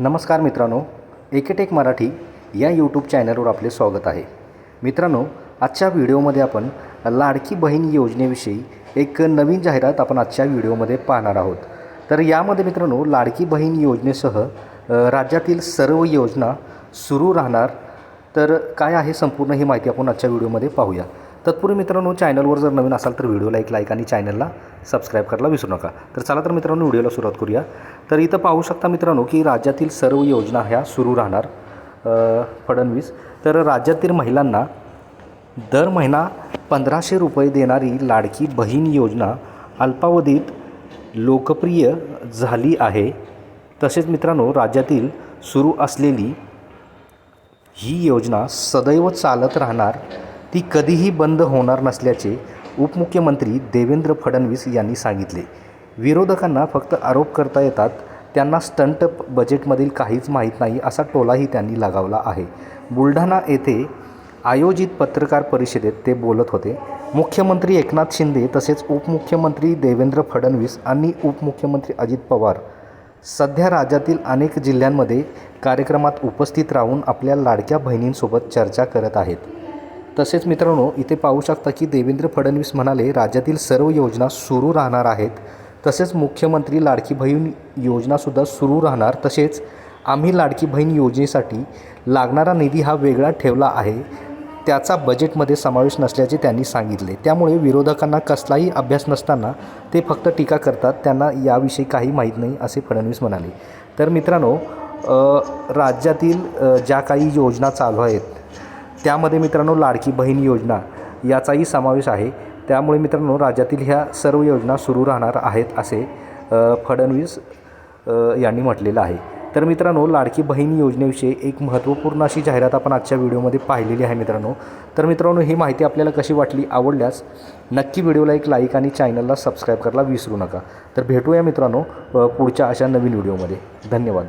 नमस्कार मित्रांनो एकेटेक मराठी या यूट्यूब चॅनलवर आपले स्वागत आहे. मित्रांनो आजच्या व्हिडिओमध्ये आपण लाडकी बहीण योजनेविषयी एक नवीन जाहिरात आपण आजच्या व्हिडिओमध्ये पाहणार आहोत. तर यामध्ये मित्रांनो लाडकी बहीण योजनेसह राज्यातील सर्व योजना सुरू राहणार. तर काय आहे संपूर्ण ही माहिती आपण आजच्या व्हिडिओमध्ये पाहूया. तत्पूर्वी मित्रांनो चॅनलवर जर नवीन असाल तर व्हिडिओला एक लाईक आणि चॅनलला सबस्क्राईब करायला विसरू नका. तर चला तर मित्रांनो व्हिडिओला सुरुवात करूया. तर इथं पाहू शकता मित्रांनो की राज्यातील सर्व योजना ह्या सुरू राहणार फडणवीस. तर राज्यातील महिलांना दर महिना पंधराशे रुपये देणारी लाडकी बहीण योजना अल्पावधीत लोकप्रिय झाली आहे. तसेच मित्रांनो राज्यातील सुरू असलेली ही योजना सदैव चालत राहणार. ती कधीही बंद होणार नसल्याचे उपमुख्यमंत्री देवेंद्र फडणवीस यांनी सांगितले. विरोधकांना फक्त आरोप करता येतात त्यांना स्टंट बजेटमधील काहीच माहीत नाही असा टोलाही त्यांनी लगावला आहे. बुलढाणा येथे आयोजित पत्रकार परिषदेत ते बोलत होते. मुख्यमंत्री एकनाथ शिंदे तसेच उपमुख्यमंत्री देवेंद्र फडणवीस आणि उपमुख्यमंत्री अजित पवार सध्या राज्यातील अनेक जिल्ह्यांमध्ये कार्यक्रमात उपस्थित राहून आपल्या लाडक्या बहिणींसोबत चर्चा करत आहेत. तसेच मित्रांनो इथे पाहू शकता की देवेंद्र फडणवीस म्हणाले राज्यातील सर्व योजना सुरू राहणार आहेत. तसेच मुख्यमंत्री लाडकी बहीण योजनासुद्धा सुरू राहणार. तसेच आम्ही लाडकी बहीण योजनेसाठी लागणारा निधी हा वेगळा ठेवला आहे. त्याचा बजेटमध्ये समावेश नसल्याचे त्यांनी सांगितले. त्यामुळे विरोधकांना कसलाही अभ्यास नसताना ते फक्त टीका करतात. त्यांना याविषयी काही माहीत नाही असे फडणवीस म्हणाले. तर मित्रांनो राज्यातील ज्या काही योजना चालू आहेत त्यामध्ये मित्रांनो लाडकी बहीण योजना याचाही समावेश आहे. त्यामुळे मित्रांनो राज्यातील ह्या सर्व योजना सुरू राहणार आहेत असे फडणवीस यांनी म्हटलेलं आहे. तर मित्रांनो लाडकी बहीण योजनेविषयी एक महत्त्वपूर्ण अशी जाहिरात आपण आजच्या व्हिडिओमध्ये पाहिलेली आहे मित्रांनो. तर मित्रांनो ही माहिती आपल्याला कशी वाटली आवडल्यास नक्की व्हिडिओला एक लाईक आणि चॅनलला सबस्क्राईब करायला विसरू नका. तर भेटूया मित्रांनो पुढच्या अशा नवीन व्हिडिओमध्ये. धन्यवाद.